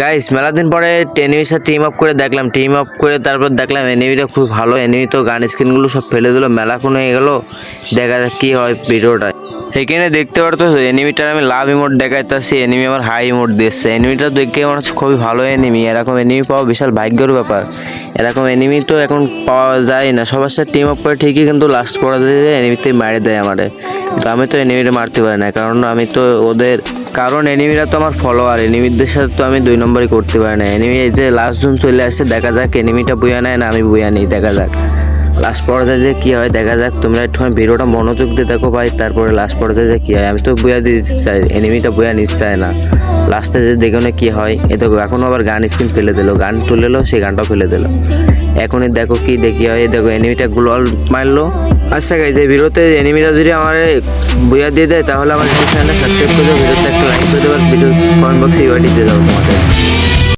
Guys মেলা দিন পরে এনিমির সাথে টিম আপ করে দেখলাম টিম আপ করে তারপর দেখলাম এনিমিটা খুব ভালো। এনিমি তো গান স্ক্রিনগুলো সব ফেলে দিল, মেলা কোনো হয়ে গেল। দেখা যাক কি হয় ভিডিওটা। এখানে দেখতে পারতো এনিমিটার আমি লাভ ইমোট দেখাইতেছি এনিমি আমার হাই ইমোট দিচ্ছে। এনিমিটা দেখে মনে হচ্ছে খুবই ভালো এনিমি এরকম এনিমি পাওয়া বিশাল ভাগ্যের ব্যাপার। এরকম এনিমি তো এখন পাওয়া যায় না। সবার সাথে টিম আপ করে ঠিকই কিন্তু লাস্ট পড়া যায় এনিমিতে মারে দেয় আমারে। তো আমি তো এনিমিটা মারতে পারি না, কারণ আমি তো ওদের, কারণ এনিমিরা তো আমার ফলোয়ার এনিমিদের সাথে তো আমি দুই নম্বরই করতে পারি না। এনিমি যে লাস্ট জুন চলে আসছে, দেখা যাক এনিমিটা বুয়া নেয় না আমি বুয়া নিই, দেখা যাক। লাস্ট পর্যায়ে যে কী হয়, দেখা যাক তোমরা একটুখানি ভিডিওটা মনোযোগ দিয়ে দেখো ভাই, তারপরে লাস্ট পর্যায়ে যে কী হয়, আমি তো বুয়া দিতে চাই এনিমিটা বুয়া নিতে চায় না। লাস্টে যে দেখো না কী হয়, এ দেখো এখনও আবার গান স্ক্রিন ফেলে দিলো, গান তুলে এলো সেই গানটাও ফেলে দিলো। এখনই দেখো কি দেখি হয় দেখো এনিমিটা গ্লোয়াল মারলো। আচ্ছা গাইজ এই ভিডিওতে এনিমিটা যদি আমার বুয়া দিয়ে দেয়, তাহলে আমার চ্যানেলটা সাবস্ক্রাইব করে দেবো ভিডিওতে একটা লাইক করে দেবো ভিডিও কমেন্ট বক্সে ইউআইডি দিয়ে দেবো তোমাদের।